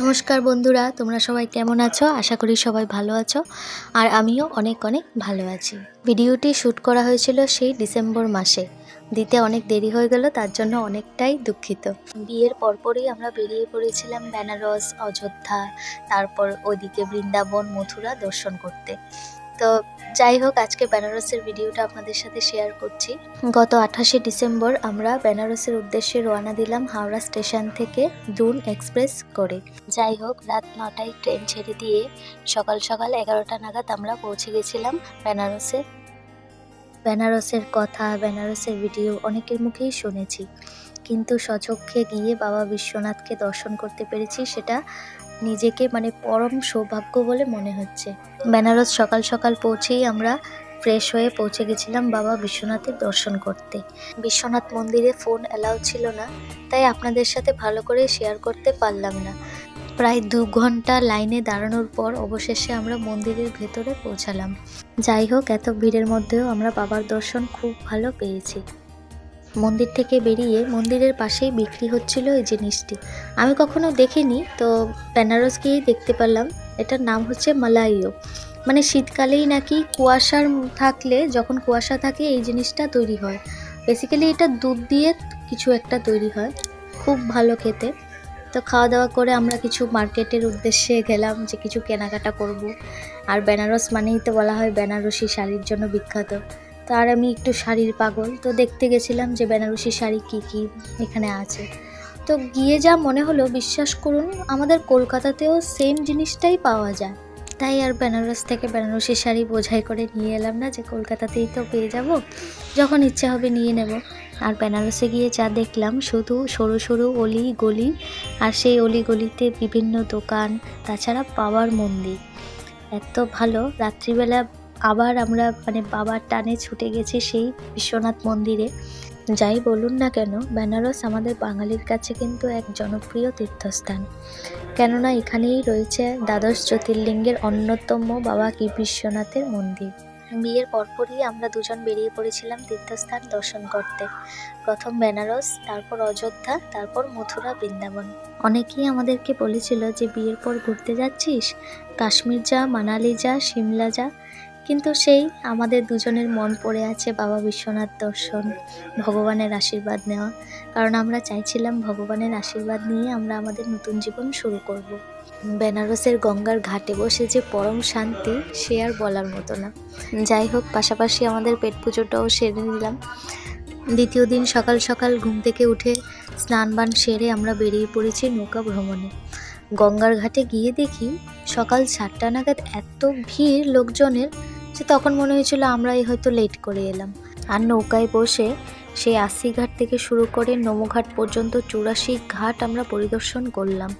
নমস্কার বন্ধুরা, তোমরা সবাই কেমন আছো? আশা করি সবাই ভালো আছো। আর আমিও অনেক অনেক ভালো আছি। ভিডিওটি শ্যুট করা হয়েছিল সেই ডিসেম্বর মাসে। দিতে অনেক দেরি হয়ে গেল, তার জন্য অনেকটাই দুঃখিত। বিয়ের পরপরই আমরা বেরিয়ে পড়েছিলাম বেনারস, অযোধ্যা, তারপর ওইদিকে বৃন্দাবন, মথুরা দর্শন করতে। তো যাই হোক, আজকে বেনারসের ভিডিওটা আপনাদের সাথে শেয়ার করছি। গত আঠাশে ডিসেম্বর আমরা বেনারসের উদ্দেশ্যে রওনা দিলাম হাওড়া স্টেশন থেকে দুন এক্সপ্রেস করে। যাই হোক, রাত নটায় ট্রেন ছেড়ে দিয়ে সকাল সকাল এগারোটা নাগাদ আমরা পৌঁছে গেছিলাম বেনারসে। বেনারসের কথা, বেনারসের ভিডিও অনেকের মুখেই শুনেছি। কিন্তু সচক্ষে গিয়ে বাবা বিশ্বনাথকে দর্শন করতে পেরেছি, সেটা নিজেকে মানে পরম সৌভাগ্য বলে মনে হচ্ছে। বেনারস সকাল সকাল পৌঁছেই আমরা ফ্রেশ হয়ে পৌঁছে গেছিলাম বাবা বিশ্বনাথের দর্শন করতে। বিশ্বনাথ মন্দিরে ফোন অ্যালাউ ছিল না, তাই আপনাদের সাথে ভালো করে শেয়ার করতে পারলাম না। প্রায় দু ঘণ্টা লাইনে দাঁড়ানোর পর অবশেষে আমরা মন্দিরের ভেতরে পৌঁছালাম। যাই হোক, এত ভিড়ের মধ্যেও আমরা বাবার দর্শন খুব ভালো পেয়েছি। মন্দির থেকে বেরিয়ে মন্দিরের পাশেই বিক্রি হচ্ছিল এই জিনিসটি। আমি কখনো দেখিনি, তো বেনারস গিয়েই দেখতে পেলাম এটার নাম হচ্ছে মালাইও। মানে শীতকালেই নাকি কুয়াশার থাকলে, যখন কুয়াশা থাকে, এই জিনিসটা তৈরি হয়। বেসিক্যালি এটা দুধ দিয়ে কিছু একটা তৈরি হয়, খুব ভালো খেতে। তো খাওয়া দাওয়া করে আমরা কিছু মার্কেটের উদ্দেশ্যে গেলাম যে কিছু কেনাকাটা করব। আর বেনারস মানেই তো বলা হয় বেনারসি শাড়ির জন্য বিখ্যাত। তো আর আমি একটু শাড়ির পাগল। তো দেখতে গেছিলাম যে বেনারসি শাড়ি কী কী এখানে আছে। তো গিয়ে যা মনে হলো, বিশ্বাস করুন, আমাদের কলকাতাতেও সেম জিনিসটাই পাওয়া যায়। তাই আর বেনারস থেকে বেনারসি শাড়ি বোঝাই করে নিয়ে এলাম না যে কলকাতাতেই তো পেয়ে যাব। যখন ইচ্ছা হবে নিয়ে নেব। আর বেনারসে গিয়ে যা দেখলাম, শুধু সরু সরু অলি গলি আর সেই অলি গলিতে বিভিন্ন দোকান, তাছাড়া পাওয়ার মন্দির। এত ভালো, রাত্রিবেলা আবার আমরা মানে বাবার টানে ছুটে গেছি সেই বিশ্বনাথ মন্দিরে। যাই বলুন না কেন, বেনারস আমাদের বাঙালির কাছে কিন্তু এক জনপ্রিয় তীর্থস্থান। কেননা এখানেই রয়েছে দ্বাদশ জ্যোতির্লিঙ্গের অন্যতম বাবা কি বিশ্বনাথের মন্দির। বিয়ের পরপরই আমরা দুজন বেরিয়ে পড়েছিলাম তীর্থস্থান দর্শন করতে। প্রথম বেনারস, তারপর অযোধ্যা, তারপর মথুরা, বৃন্দাবন। অনেকেই আমাদেরকে বলেছিল যে, বিয়ের পর ঘুরতে যাচ্ছিস? কাশ্মীর যা, মানালি যা, সিমলা যা। কিন্তু সেই আমাদের দুজনের মন পড়ে আছে বাবা বিশ্বনাথ দর্শন, ভগবানের আশীর্বাদ নেওয়া। কারণ আমরা চাইছিলাম ভগবানের আশীর্বাদ নিয়ে আমরা আমাদের নতুন জীবন শুরু করব। বেনারসের গঙ্গার ঘাটে বসে যে পরম শান্তি, সে আর বলার মতো না। যাই হোক, পাশাপাশি আমাদের পেট পুজোটাও সেরে নিলাম। দ্বিতীয় দিন সকাল সকাল ঘুম থেকে উঠে স্নান বান সেরে আমরা বেরিয়ে পড়েছি নৌকা ভ্রমণে। গঙ্গার ঘাটে গিয়ে দেখি সকাল সাতটা নাগাদ এত ভিড় লোকজনের যে তখন মনে হয়েছিল আমরাই হয়তো লেট করে এলাম। আর নৌকায় বসে সেই আশি ঘাট থেকে শুরু করে নমঘাট পর্যন্ত চুরাশি ঘাট আমরা পরিদর্শন করলাম।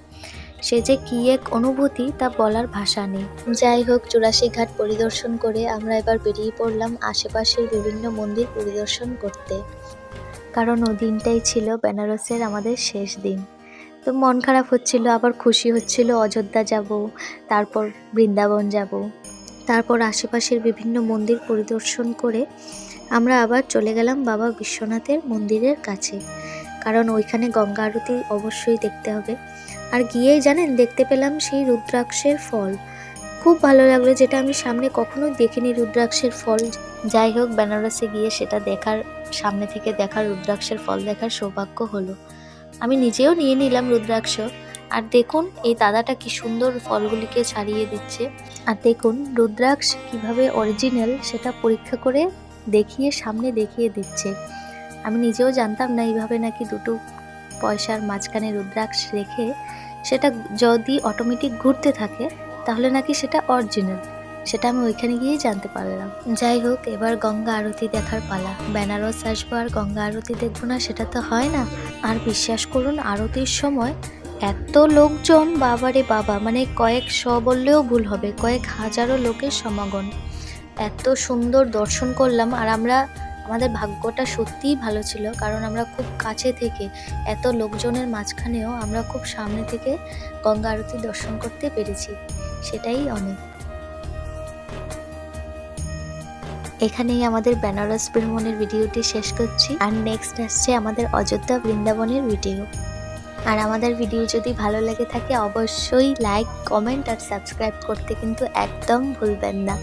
সে যে কী এক অনুভূতি তা বলার ভাষা নেই। যাই হোক, চুরাশি ঘাট পরিদর্শন করে আমরা এবার বেরিয়ে পড়লাম আশেপাশের বিভিন্ন মন্দির পরিদর্শন করতে। কারণ ও দিনটাই ছিল বেনারসের আমাদের শেষ দিন। তো মন খারাপ হচ্ছিল, আবার খুশি হচ্ছিল, অযোধ্যা যাব, তারপর বৃন্দাবন যাব। তারপর আশেপাশের বিভিন্ন মন্দির পরিদর্শন করে আমরা আবার চলে গেলাম বাবা বিশ্বনাথের মন্দিরের কাছে। কারণ ওইখানে গঙ্গা আরতি অবশ্যই দেখতে হবে। আর গিয়েই জানেন, দেখতে পেলাম সেই রুদ্রাক্ষের ফল। খুব ভালো লাগল যেটা আমি সামনে কখনো দেখিনি রুদ্রাক্ষের ফল। যাই হোক, বেনারসে গিয়ে সেটা দেখার, সামনে থেকে দেখার রুদ্রাক্ষের ফল দেখার সৌভাগ্য হলো। আমি নিজেও নিয়ে নিলাম রুদ্রাক্ষ। আর দেখুন, এই দাদাটা কি সুন্দর ফলগুলিকে ছাড়িয়ে দিচ্ছে। আর দেখুন, রুদ্রাক্ষ কীভাবে অরিজিনাল সেটা পরীক্ষা করে দেখিয়ে, সামনে দেখিয়ে দিচ্ছে। আমি নিজেও জানতাম না এইভাবে নাকি দুটো পয়সার মাঝখানে রুদ্রাক্ষ রেখে সেটা যদি অটোমেটিক ঘুরতে থাকে, তাহলে নাকি সেটা অরিজিনাল সেটা আমি ওইখানে গিয়েই জানতে পারলাম। যাই হোক, এবার গঙ্গা আরতি দেখার পালা। বেনারস আসব আর গঙ্গা আরতি দেখব না, সেটা তো হয় না। আর বিশ্বাস করুন, আরতির সময় এত লোকজন, বাবারে বাবা মানে কয়েক শ বললেও ভুল হবে, কয়েক হাজারো লোকের সমাগম। এত সুন্দর দর্শন করলাম আর আমরা, আমাদের ভাগ্যটা সত্যিই ভালো ছিল, কারণ আমরা খুব কাছে থেকে এত লোকজনের মাঝখানেও আমরা খুব সামনে থেকে গঙ্গা আরতি দর্শন করতে পেরেছি। সেটাই অনেক। এখানেই আমাদের বেনারস ভ্রমণের ভিডিওটি শেষ করছি। আর নেক্সট আসছে আমাদের অযোধ্যা বৃন্দাবনের ভিডিও আর আমাদের ভিডিও যদি ভালো লেগে থাকে, অবশ্যই লাইক কমেন্ট আর সাবস্ক্রাইব করতে কিন্তু একদম ভুলবেন না।